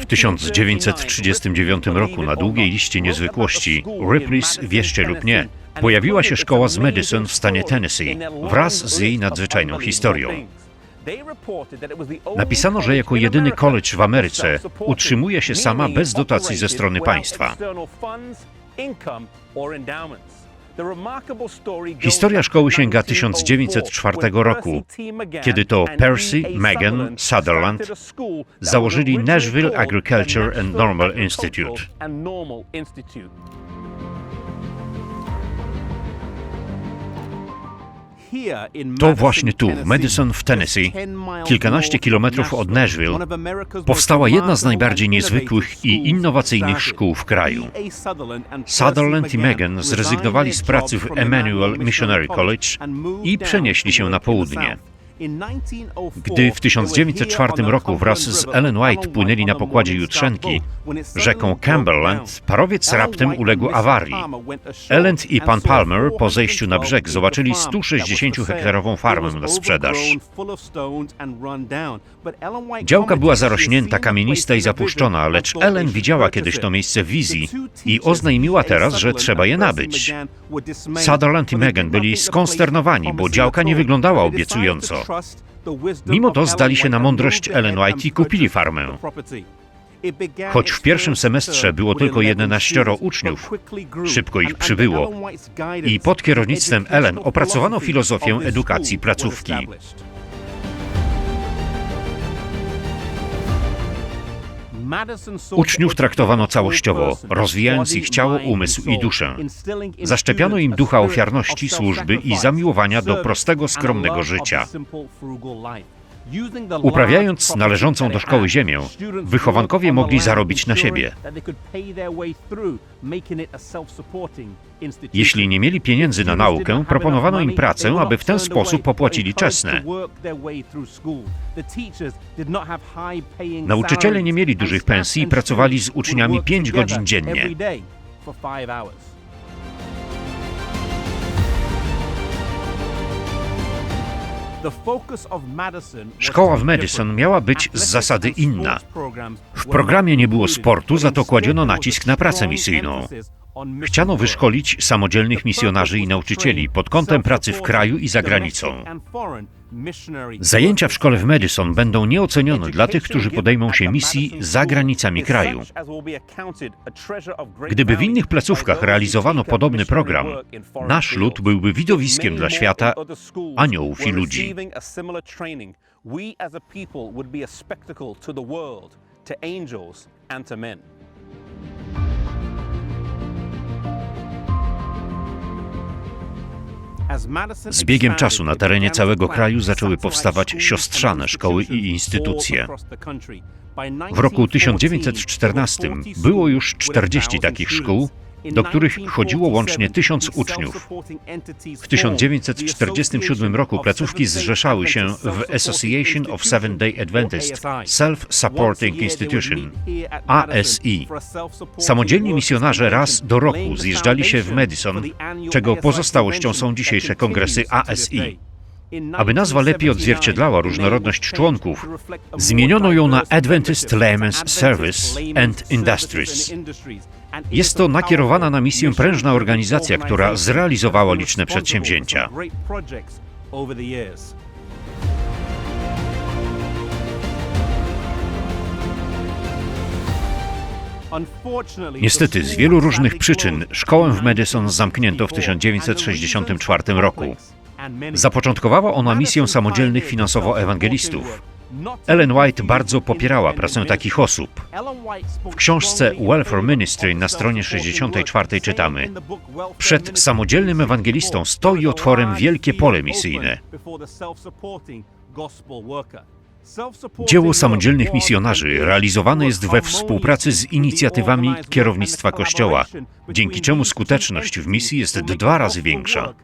W 1939 roku na długiej liście niezwykłości Ripley's Wierzcie lub nie pojawiła się szkoła z Madison w stanie Tennessee wraz z jej nadzwyczajną historią. Napisano, że jako jedyny college w Ameryce utrzymuje się sama bez dotacji ze strony państwa. Historia szkoły sięga 1904 roku, kiedy to Percy, Megan, Sutherland założyli Nashville Agriculture and Normal Institute. To właśnie tu, w Madison w Tennessee, kilkanaście kilometrów od Nashville, powstała jedna z najbardziej niezwykłych i innowacyjnych szkół w kraju. Sutherland i Megan zrezygnowali z pracy w Emmanuel Missionary College i przenieśli się na południe. Gdy w 1904 roku wraz z Ellen White płynęli na pokładzie Jutrzenki rzeką Cumberland, parowiec raptem uległ awarii. Ellen i pan Palmer po zejściu na brzeg zobaczyli 160-hektarową farmę na sprzedaż. Działka była zarośnięta, kamienista i zapuszczona, lecz Ellen widziała kiedyś to miejsce w wizji i oznajmiła teraz, że trzeba je nabyć. Sutherland i Megan byli skonsternowani, bo działka nie wyglądała obiecująco. Mimo to zdali się na mądrość Ellen White i kupili farmę. Choć w pierwszym semestrze było tylko 11 uczniów, szybko ich przybyło i pod kierownictwem Ellen opracowano filozofię edukacji placówki. Uczniów traktowano całościowo, rozwijając ich ciało, umysł i duszę. Zaszczepiano im ducha ofiarności, służby i zamiłowania do prostego, skromnego życia. Uprawiając należącą do szkoły ziemię, wychowankowie mogli zarobić na siebie. Jeśli nie mieli pieniędzy na naukę, proponowano im pracę, aby w ten sposób opłacili czesne. Nauczyciele nie mieli dużych pensji i pracowali z uczniami 5 godzin dziennie. Szkoła w Madison miała być z zasady inna. W programie nie było sportu, za to kładziono nacisk na pracę misyjną. Chciano wyszkolić samodzielnych misjonarzy i nauczycieli pod kątem pracy w kraju i za granicą. Zajęcia w szkole w Madison będą nieocenione dla tych, którzy podejmą się misji za granicami kraju. Gdyby w innych placówkach realizowano podobny program, nasz lud byłby widowiskiem dla świata aniołów i ludzi. Z biegiem czasu na terenie całego kraju zaczęły powstawać siostrzane szkoły i instytucje. W roku 1914 było już 40 takich szkół, do których chodziło łącznie tysiąc uczniów. W 1947 roku placówki zrzeszały się w Association of Seven-Day Adventist Self-Supporting Institution ASI. Samodzielni misjonarze raz do roku zjeżdżali się w Madison, czego pozostałością są dzisiejsze kongresy ASI. Aby nazwa lepiej odzwierciedlała różnorodność członków, zmieniono ją na Adventist Layman's Service and Industries. Jest to nakierowana na misję prężna organizacja, która zrealizowała liczne przedsięwzięcia. Niestety, z wielu różnych przyczyn szkołę w Madison zamknięto w 1964 roku. Zapoczątkowała ona misję samodzielnych finansowo ewangelistów. Ellen White bardzo popierała pracę takich osób. W książce Welfare Ministry na stronie 64 czytamy: Przed samodzielnym ewangelistą stoi otworem wielkie pole misyjne. Dzieło samodzielnych misjonarzy realizowane jest we współpracy z inicjatywami kierownictwa Kościoła, dzięki czemu skuteczność w misji jest dwa razy większa.